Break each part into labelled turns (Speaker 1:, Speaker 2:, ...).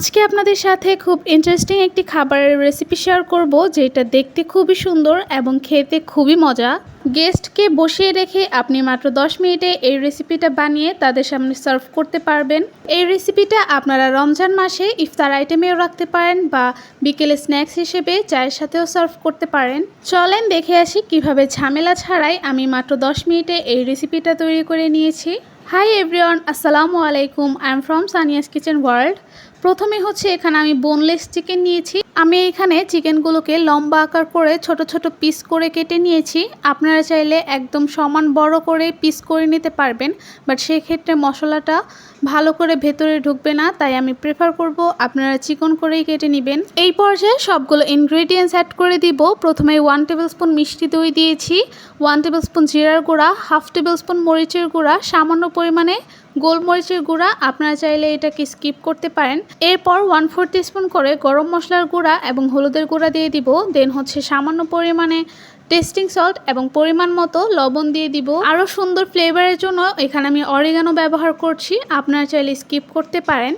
Speaker 1: আজকে আপনাদের সাথে খুব ইন্টারেস্টিং একটি খাবারের রেসিপি শেয়ার করব, যেটা দেখতে খুবই সুন্দর এবং খেতে খুবই মজা। গেস্টকে বসিয়ে রেখে আপনি মাত্র 10 মিনিটে এই রেসিপিটা বানিয়ে তাদের সামনে সার্ভ করতে পারবেন। এই রেসিপিটা আপনারা রমজান মাসে ইফতার আইটেমেও রাখতে পারেন বা বিকেলে স্ন্যাক্স হিসেবে চায়ের সাথেও সার্ভ করতে পারেন। চলেন দেখে আসি কীভাবে ঝামেলা ছাড়াই আমি মাত্র 10 মিনিটে এই রেসিপিটা তৈরি করে নিয়েছি। হাই এভরিওয়ান আসসালামু আলাইকুম। I am from Sania's kitchen world প্রথমে হচ্ছে এখানে আমি বোনলেস চিকেন নিয়েছি। আমি এখানে চিকেনগুলোকে লম্বা আকার করে ছোট ছোট পিস করে কেটে নিয়েছি। আপনারা চাইলে একদম সমান বড় করে পিস করে নিতে পারবেন বাট সেক্ষেত্রে মশলাটা ভালো করে ভেতরে ঢুকবে না, তাই আমি প্রেফার করব আপনারা চিকন করেই কেটে নেবেন। এই পর্যায়ে সবগুলো ইনগ্রেডিয়েন্টস অ্যাড করে দিব। প্রথমে ওয়ান টেবিল স্পুন মিষ্টি দই দিয়েছি ওয়ান টেবিল স্পুন জিরার গুঁড়া হাফ টেবিল স্পুন মরিচের গুঁড়া, সামান্য পরিমাণে গোলমরিচের গুঁড়া আপনারা চাইলে এটাকে স্কিপ করতে পারেন। এরপর ওয়ান ফোর স্পুন করে গরম মশলার গুঁড়া এবং হলুদের গুঁড়া দিয়ে দিব। দেন হচ্ছে সামান্য পরিমাণে টেস্টিং সল্ট এবং পরিমাণ মতো লবণ দিয়ে দিব। আরও সুন্দর ফ্লেভারের জন্য এখানে আমি অরিগানো ব্যবহার করছি, আপনারা চাইলে স্কিপ করতে পারেন।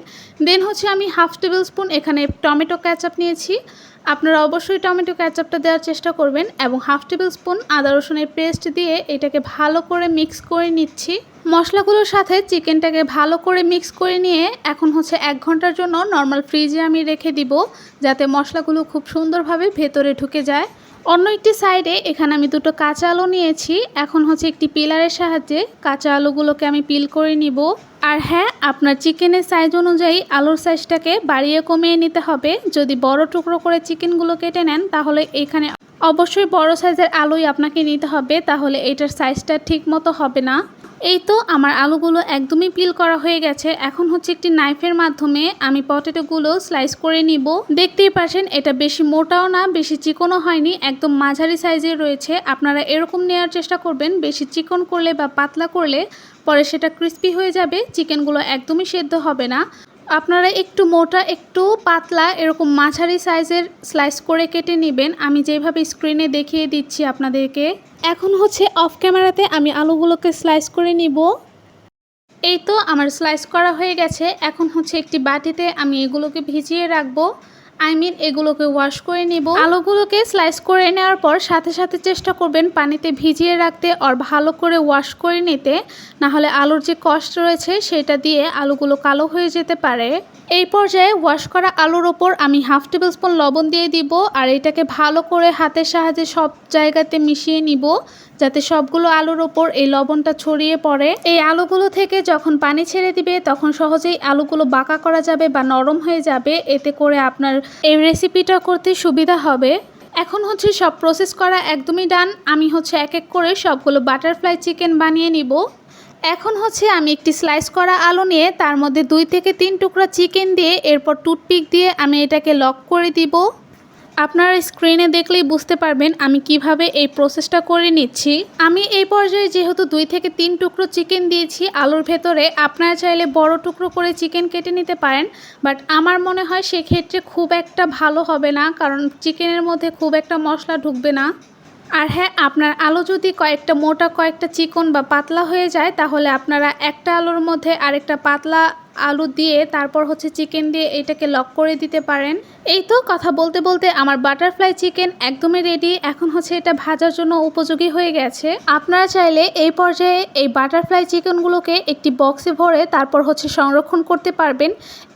Speaker 1: দেন হচ্ছে আমি হাফ টেবিল স্পুন এখানে টমেটো ক্যাচআপ নিয়েছি। আপনারা অবশ্যই টমেটো ক্যাচআপটা দেওয়ার চেষ্টা করবেন এবং হাফ টেবিল স্পুন আদা রসুনের পেস্ট দিয়ে এটাকে ভালো করে মিক্স করে নিচ্ছি। মশলাগুলোর সাথে চিকেনটাকে ভালো করে মিক্স করে নিয়ে এখন হচ্ছে এক ঘণ্টার জন্য নর্মাল ফ্রিজে আমি রেখে দিব যাতে মশলাগুলো খুব সুন্দরভাবে ভেতরে ঢুকে যায়। অন্য একটি সাইডে এখানে আমি দুটো কাঁচা আলু নিয়েছি। এখন হচ্ছে একটি পিলারের সাহায্যে কাঁচা আলুগুলোকে আমি পিল করে নিব। আর হ্যাঁ আপনার চিকেনের সাইজ অনুযায়ী আলুর সাইজটাকে বাড়িয়ে কমিয়ে নিতে হবে। যদি বড় টুকরো করে চিকেনগুলো কেটে নেন, তাহলে এখানে অবশ্যই বড় সাইজের আলুই আপনাকে নিতে হবে। তাহলে এটার সাইজটা ঠিক মতো হবে না। এই তো আমার আলুগুলো একদমই পিল করা হয়ে গেছে। এখন হচ্ছে একটি নাইফের মাধ্যমে আমি পটেটোগুলো স্লাইস করে নিব। দেখতেই পাচ্ছেন, এটা বেশি মোটাও না, বেশি চিকনও হয়নি, একদম মাঝারি সাইজের রয়েছে। আপনারা এরকম নেওয়ার চেষ্টা করবেন, বেশি চিকন করলে বা পাতলা করলে পরে সেটা ক্রিস্পি হয়ে যাবে চিকেনগুলো একদমই সেদ্ধ হবে না। আপনারা একটু মোটা, একটু পাতলা, এরকম মাঝারি সাইজের স্লাইস করে কেটে নেবেন। আমি যেভাবে স্ক্রিনে দেখিয়ে দিচ্ছি আপনাদেরকে। এখন হচ্ছে অফ ক্যামেরাতে আমি আলুগুলোকে স্লাইস করে নিব। এই তো আমার স্লাইস করা হয়ে গেছে। এখন হচ্ছে একটি বাটিতে আমি এগুলোকে ভিজিয়ে রাখব। আই মিন এগুলোকে ওয়াশ করে নেব। আলুগুলোকে স্লাইস করে নেওয়ার পর সাথে সাথে চেষ্টা করবেন পানিতে ভিজিয়ে রাখতে আর ভালো করে ওয়াশ করে নিতে। না হলে আলুর যে কষ্ট রয়েছে, সেটা দিয়ে আলুগুলো কালো হয়ে যেতে পারে। এই পর্যায়ে ওয়াশ করা আলুর ওপর আমি হাফ টেবিল স্পুন লবণ দিয়ে দিব আর এটাকে ভালো করে হাতের সাহায্যে সব জায়গাতে মিশিয়ে নিব। যাতে সবগুলো আলুর ওপর এই লবণটা ছড়িয়ে পড়ে। এই আলুগুলো থেকে যখন পানি ছেড়ে দিবে, তখন সহজেই আলুগুলো বাঁকা করা যাবে বা নরম হয়ে যাবে। এতে করে আপনার এই রেসিপিটা করতে সুবিধা হবে। এখন হচ্ছে সব প্রসেস করা একদমই ডান আমি হচ্ছে এক এক করে সবগুলো বাটারফ্লাই চিকেন বানিয়ে নিব। এখন হচ্ছে আমি একটি স্লাইস করা আলু নিয়ে তার মধ্যে দুই থেকে তিন টুকরা চিকেন দিয়ে, এরপর টুথপিক দিয়ে আমি এটাকে লক করে দিব। আপনারা স্ক্রিনে দেখলেই বুঝতে পারবেন আমি কীভাবে এই প্রসেসটা করে নিচ্ছি। আমি এই পর্যায়ে যেহেতু দুই থেকে তিন টুকরো চিকেন দিয়েছি, আলুর ভেতরে আপনারা চাইলে বড় টুকরো করে চিকেন কেটে নিতে পারেন বাট আমার মনে হয় সেক্ষেত্রে খুব একটা ভালো হবে না, কারণ চিকেনের মধ্যে খুব একটা মশলা ঢুকবে না। আর হ্যাঁ আপনার আলু যদি কয়েকটা, মোটা কয়েকটা চিকন বা পাতলা হয়ে যায়, তাহলে আপনারা একটা আলুর মধ্যে আরেকটা পাতলা আলু দিয়ে তারপর হচ্ছে চিকেন দিয়ে এটাকে লক করে দিতে পারেন। এই তো কথা বলতে বলতে আমার বাটারফ্লাই চিকেন একদমই রেডি এখন হচ্ছে এটা ভাজার জন্য উপযোগী হয়ে গেছে। আপনারা চাইলে এই পর্যায়ে এই বাটারফ্লাই চিকেনগুলোকে একটি বক্সে ভরে তারপর হচ্ছে সংরক্ষণ করতে পারবেন।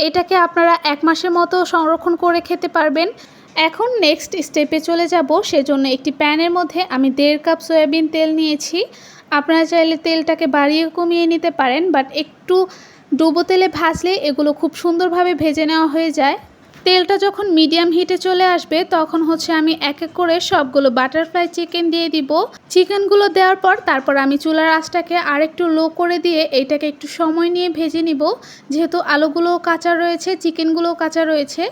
Speaker 1: এটাকে আপনারা এক মাসের মতো সংরক্ষণ করে খেতে পারবেন। এখন নেক্সট স্টেপে চলে যাব। সেজন্য একটি প্যানের মধ্যে আমি দেড় কাপ সয়াবিন তেল নিয়েছি। আপনারা চাইলে তেলটাকে বাড়িয়ে কমিয়ে নিতে পারেন বাট একটু ডুবো তেলে ভাজলে এগুলো খুব সুন্দরভাবে ভেজে নেওয়া হয়ে যায়। তেলটা যখন মিডিয়াম হিটে চলে আসবে, তখন হচ্ছে আমি এক এক করে সবগুলো বাটারফ্লাই চিকেন দিয়ে দিব। চিকেনগুলো দেওয়ার পর তারপর আমি চুলার আঁচটাকে আরেকটু লো করে দিয়ে এইটাকে একটু সময় নিয়ে ভেজে নিব। যেহেতু আলুগুলোও কাঁচা রয়েছে, চিকেনগুলোও কাঁচা রয়েছে,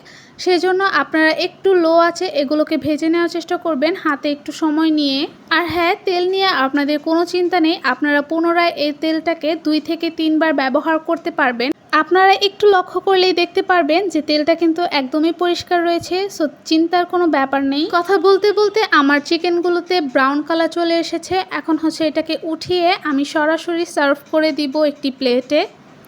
Speaker 1: সেজন্য আপনারা একটু লো আছে এগুলোকে ভেজে নেওয়ার চেষ্টা করবেন হাতে একটু সময় নিয়ে। আর হ্যাঁ তেল নিয়ে আপনাদের কোনো চিন্তা নেই, আপনারা পুনরায় এই তেলটাকে দুই থেকে তিনবার ব্যবহার করতে পারবেন। আপনারা একটু লক্ষ্য করলেই দেখতে পারবেন যে তেলটা কিন্তু একদমই পরিষ্কার রয়েছে, সো চিন্তার কোনো ব্যাপার নেই। কথা বলতে বলতে আমার চিকেনগুলোতে ব্রাউন কালার চলে এসেছে। এখন হচ্ছে এটাকে উঠিয়ে আমি সরাসরি সার্ভ করে দিব একটি প্লেটে।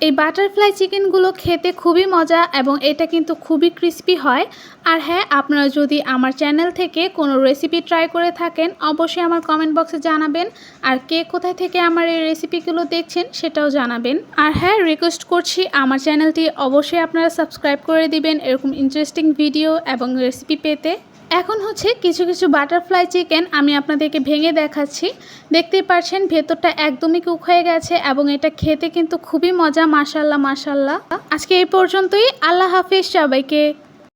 Speaker 1: এই বাটারফ্লাই চিকেনগুলো খেতে খুবই মজা এবং এটা কিন্তু খুবই ক্রিস্পি হয়। আর হ্যাঁ আপনারা যদি আমার চ্যানেল থেকে কোনো রেসিপি ট্রাই করে থাকেন, অবশ্যই আমার কমেন্ট বক্সে জানাবেন। আর কে কোথায় থেকে আমার এই রেসিপিগুলো দেখছেন, সেটাও জানাবেন। আর হ্যাঁ রিকোয়েস্ট করছি আমার চ্যানেলটি অবশ্যই আপনারা সাবস্ক্রাইব করে দিবেন, এরকম ইন্টারেস্টিং ভিডিও এবং রেসিপি পেতে। এখন হচ্ছে কিছু কিছু বাটারফ্লাই চিকেন আমি আপনাদেরকে ভেঙে দেখাচ্ছি। দেখতেই পাচ্ছেন ভেতরটা একদমই কুক হয়ে গেছে এবং এটা খেতে কিন্তু খুবই মজা মাসাল্লাহ মাসাল্লাহ আজকে এই পর্যন্তই, আল্লাহ হাফিজ সবাইকে।